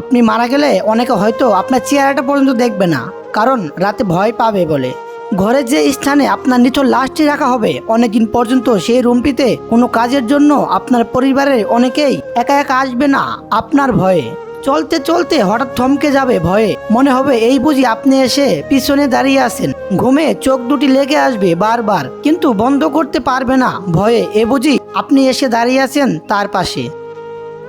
আপনি মারা গেলে অনেকে হয়তো আপনার চেহারাটা পর্যন্ত দেখবে না, কারণ রাতে ভয় পাবে বলে। ঘরের যে স্থানে আপনার নিথর লাশটি রাখা হবে, অনেকদিন পর্যন্ত সেই রুমটিতে কোনো কাজের জন্য আপনার পরিবারের অনেকেই একা একা আসবে না, আপনার ভয়ে। চলতে চলতে হঠাৎ থমকে যাবে ভয়ে। মনে হবে এই বুঝি আপনি এসে পিছনে দাঁড়িয়ে আছেন। ঘুমে চোখ দুটি লেগে আসবে বারবার, কিন্তু বন্ধ করতে পারবে না ভয়ে। এ বুঝি আপনি এসে দাঁড়িয়ে আছেন তার পাশে।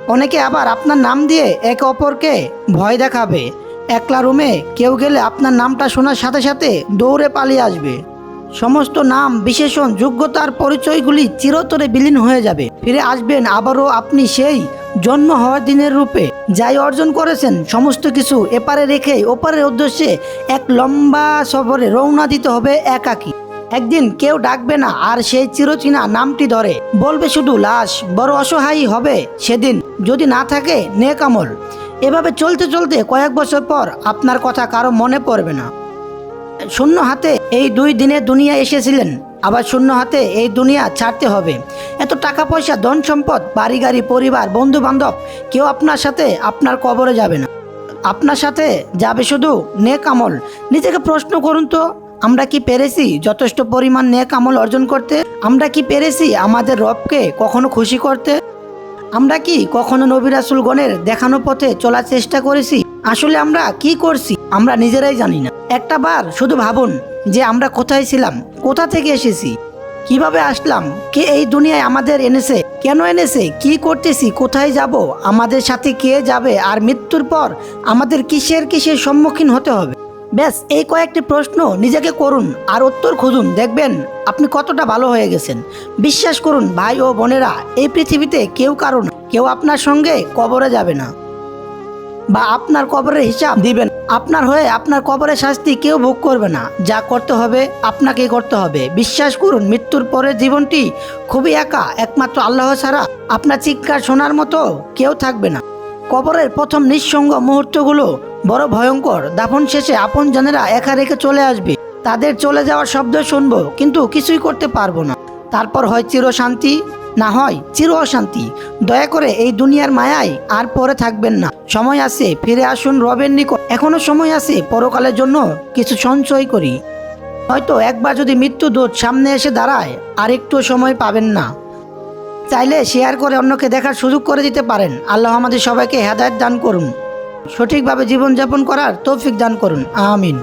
অনেকে আবার আপনার নাম দিয়ে একে অপরকে ভয় দেখাবে। একলা রুমে কেউ গেলে আপনার নামটা শোনার সাথে সাথে দৌড়ে পালিয়ে আসবে। সমস্ত নাম, বিশেষণ যোগ্যতার পরিচয়গুলি চিরতরে বিলীন হয়ে যাবে। ফিরে আসবেন আবারও আপনি সেই জন্ম হওয়ার দিনের রূপে। যাই অর্জন করেছেন, সমস্ত কিছু এপারে রেখে ওপারের উদ্দেশ্যে এক লম্বা সফরে রওনা দিতে হবে একাকী। একদিন কেউ ডাকবে না, আর সেই চিরচিনা নামটি ধরে। বলবে শুধু, লাশ, বড় অসহায়ী হবে। সেদিন যদি না থাকে নেকামল এভাবে চলতে চলতে কয়েক বছর পর আপনার কথা কারও মনে পড়বে না। শূন্য হাতে এই দুই দিনে দুনিয়া এসেছিলেন, আবার শূন্য হাতে এই দুনিয়া ছাড়তে হবে। এত টাকা পয়সা, ধন সম্পদ, বাড়ি গাড়ি, পরিবার বন্ধু বান্ধব কেউ আপনার সাথে আপনার কবরে যাবে না। আপনার সাথে যাবে শুধু নেক আমল। নিজেকে প্রশ্ন করুন তো আমরা কি পেরেছি? যথেষ্ট পরিমাণ নেক আমল অর্জন করতে? আমরা কি পেরেছি আমাদের রবকে কখনো খুশি করতে? আমরা কি কখনো নবী রাসুলগণের দেখানো পথে চলার চেষ্টা করেছি? আসলে আমরা কি করছি? আমরা নিজেরাই জানি না। একটা বার শুধু ভাবুন যে আমরা কোথায় ছিলাম? কোথা থেকে এসেছি? কীভাবে আসলাম? কে এই দুনিয়ায় আমাদের এনেছে? কেন এনেছে? কি করতেছি? কোথায় যাব? আমাদের সাথে কে যাবে? আর মৃত্যুর পর আমাদের কিসের কিসের সম্মুখীন হতে হবে? ব্যাস, এই কয়েকটি প্রশ্ন নিজেকে করুন আর উত্তর খুঁজুন। দেখবেন আপনি কতটা ভালো হয়ে গেছেন। বিশ্বাস করুন, ভাই ও বোনেরা, এই পৃথিবীতে কেউ কারণ কেউ আপনার সঙ্গে কবরে যাবে না। বা আপনার কবরের হিসাব দিবেন। আপনার হয়ে আপনার কবরের শাস্তি কেউ ভোগ করবে না। যা করতে হবে, আপনাকেই করতে হবে। বিশ্বাস করুন, মৃত্যুর পরের জীবনটি খুবই একা। একমাত্র আল্লাহ ছাড়া আপনার চিৎকার শোনার মতো কেউ থাকবে না। কবরের প্রথম নিঃসঙ্গ মুহূর্তগুলো বড় ভয়ঙ্কর। দাফন শেষে আপন জনেরা একা রেখে চলে আসবে। তাদের চলে যাওয়ার শব্দ শুনব, কিন্তু কিছুই করতে পারব না। তারপর হয় চিরশান্তি না হয় চির অশান্তি। দয়া করে এই দুনিয়ার মায়ায় আর পরে থাকবেন না। সময় আছে, ফিরে আসুন রবের নিকট। এখনও সময় আছে, পরকালের জন্য কিছু সঞ্চয় করি। হয়তো একবার যদি মৃত্যু দূত সামনে এসে দাঁড়ায়, আর একটু সময় পাবেন না। চাইলে শেয়ার করে অন্যকে দেখার সুযোগ করে দিতে পারেন। আল্লাহ আমাদের সবাইকে হেদায়ত দান করুন। সঠিকভাবে জীবনযাপন করার তৌফিক দান করুন। আমিন।